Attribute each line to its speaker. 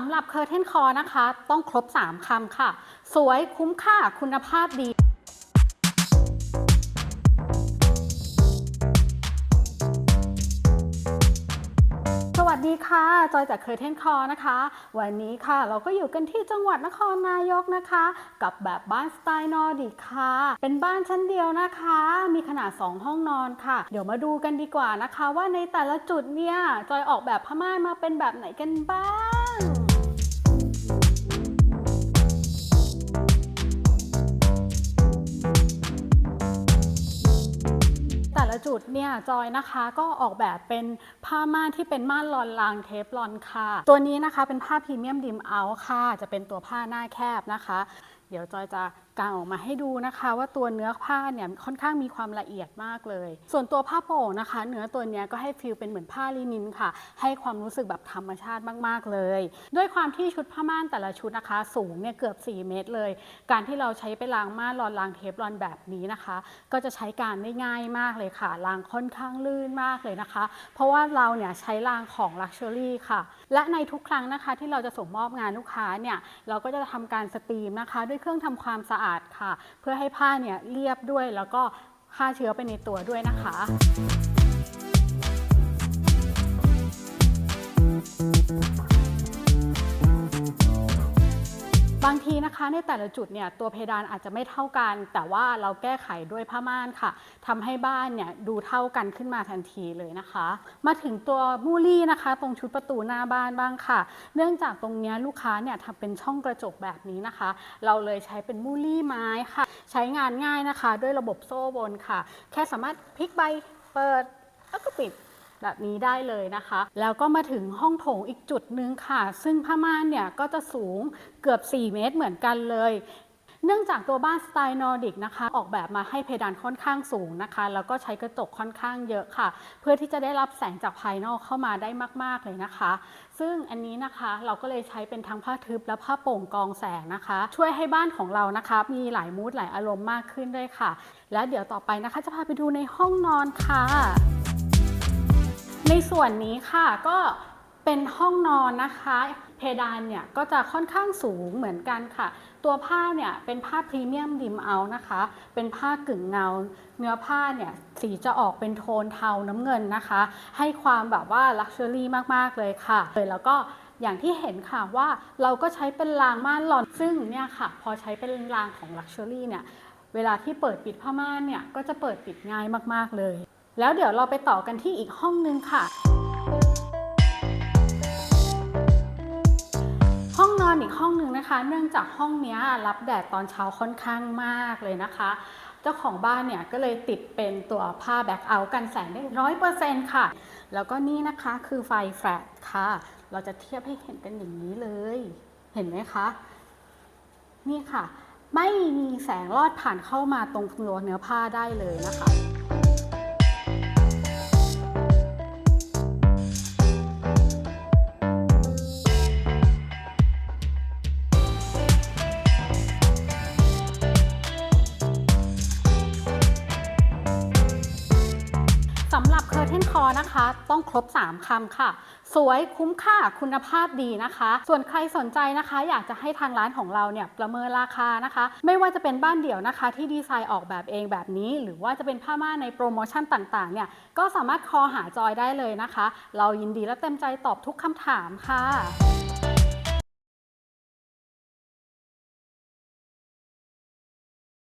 Speaker 1: สำหรับเคอร์เทนคอนะคะ ต้องครบ 3คำค่ะ สวยคุ้มค่าคุณภาพดีสวัสดีค่ะ จอยจากเคอร์เทนคอนะคะ วันนี้ค่ะเราก็อยู่กันที่จังหวัดนครนายกนะคะ กับแบบบ้านสไตล์นอร์ดิกค่ะ เป็นบ้านชั้นเดียวนะคะ มีขนาด 2 ห้องนอนค่ะ เดี๋ยวมาดูกันดีกว่านะคะ ว่าในแต่ละจุดเนี่ย จอยออกแบบผ้าม่านมาเป็นแบบไหนกันบ้าง ละจุดเนี่ยจอยนะคะก็ออกแบบเป็นผ้าม่านที่เป็นม่านลอนลางเทฟลอนค่ะ ตัวนี้นะคะเป็นผ้าพรีเมียมดิมเอาค่ะ จะเป็นตัวผ้าหน้าแคบนะคะ เดี๋ยวจอยจะกางออกมาให้ดูนะคะ ว่าตัวเนื้อผ้าเนี่ยค่อนข้างมีความละเอียดมากเลย ส่วนตัวผ้าโป่งนะคะ เนื้อตัวนี้ก็ให้ฟีลเป็นเหมือนผ้าลินินค่ะ ให้ความรู้สึกแบบธรรมชาติมาก ๆ เลย ด้วยความที่ชุดผ้าม่านแต่ละชุดนะคะ สูงเนี่ยเกือบ 4 เมตรเลย การที่เราใช้ไปล้างม่านรอนล้างเทปรอนแบบนี้นะคะ ก็จะใช้การได้ง่ายมากเลยค่ะรางค่อนข้างลื่นมากเลยนะคะ เพราะว่าเราเนี่ยใช้รางของ Luxury ค่ะ และในทุกครั้งนะคะที่เราจะส่งมอบงานลูกค้าเนี่ยเราก็จะทำการสตรีมนะคะด้วยเครื่องทำความสะอาดค่ะ เพื่อให้ผ้าเนี่ยเรียบด้วยแล้วก็ฆ่าเชื้อไปในตัวด้วยนะคะ บางทีนะคะในแต่ละจุดเนี่ยตัวเพดานอาจจะไม่เท่ากัน แต่ว่าเราแก้ไขด้วยผ้าม่านค่ะทำให้บ้านเนี่ยดูเท่ากันขึ้นมาทันทีเลยนะคะ มาถึงตัวมูลี่นะคะ ตรงชุดประตูหน้าบ้านบ้างค่ะ เนื่องจากตรงเนี้ยลูกค้าเนี่ยทำเป็นช่องกระจกแบบนี้นะคะ เราเลยใช้เป็นมูลี่ไม้ค่ะ ใช้งานง่ายนะคะ ด้วยระบบโซ่บนค่ะ แค่สามารถพลิกใบเปิดแล้วก็ปิด แบบนี้ได้เลยนะคะ แล้วก็มาถึงห้องโถงอีกจุดหนึ่งค่ะ ซึ่งผ้าม่านเนี่ยก็จะสูงเกือบ 4 เมตรเหมือนกันเลยเนื่องจากตัวบ้านสไตล์นอร์ดิกนะคะ ออกแบบมาให้เพดานค่อนข้างสูงนะคะ แล้วก็ใช้กระจกค่อนข้างเยอะค่ะ เพื่อที่จะได้รับแสงจากภายนอกเข้ามาได้มาก ๆ เลยนะคะ ซึ่งอันนี้นะคะเราก็เลยใช้เป็นทั้งผ้าทึบและผ้าโป่งกองแสงนะคะ ช่วยให้บ้านของเรานะคะ มีหลายมูดหลายอารมณ์มากขึ้นด้วยค่ะ แล้วเดี๋ยวต่อไปนะคะ จะพาไปดูในห้องนอนค่ะ ในส่วนนี้ค่ะก็เป็นห้องนอนนะคะ เพดานเนี่ยก็จะค่อนข้างสูงเหมือนกันค่ะ ตัวผ้าเนี่ยเป็นผ้าพรีเมียมดิมเอานะคะ เป็นผ้ากึ่งเงา เนื้อผ้าเนี่ยสีจะออกเป็นโทนเทาน้ำเงินนะคะ ให้ความแบบว่าลักชัวรี่มากๆเลยค่ะเลยแล้วก็อย่างที่เห็นค่ะว่าเราก็ใช้เป็นรางม่านหลอนซึ่งเนี่ยค่ะ พอใช้เป็นรางของลักชัวรี่เนี่ยเวลาที่เปิดปิดผ้าม่านเนี่ยก็จะเปิดปิดง่ายมากๆเลย แล้วเดี๋ยวเราไปต่อกันที่อีกห้องนึงค่ะ ห้องนอนอีกห้องหนึ่งนะคะ เนื่องจากห้องนี้รับแดดตอนเช้าค่อนข้างมากเลยนะคะ เจ้าของบ้านเนี่ยก็เลยติดเป็นตัวผ้าแบ็คเอาท์กันแสงได้ร้อยเปอร์เซ็นต์ค่ะ แล้วก็นี่นะคะคือไฟแฟลชค่ะ เราจะเทียบให้เห็นกันอย่างนี้เลย เห็นไหมคะ นี่ค่ะ ไม่มีแสงลอดผ่านเข้ามาตรงตัวเนื้อผ้าได้เลยนะคะ นคอนะคะ ต้องครบ 3คำค่ะ สวยคุ้มค่าคุณภาพดีนะคะ ส่วนใครสนใจนะคะ อยากจะให้ทางร้านของเราเนี่ยประเมินราคานะคะ ไม่ว่าจะเป็นบ้านเดี่ยวนะคะ ที่ดีไซน์ออกแบบเองแบบนี้ หรือว่าจะเป็นผ้าม่านในโปรโมชั่นต่างๆเนี่ยก็สามารถคอหาจอยได้เลยนะคะ เรายินดีและเต็มใจตอบทุกคำถามค่ะ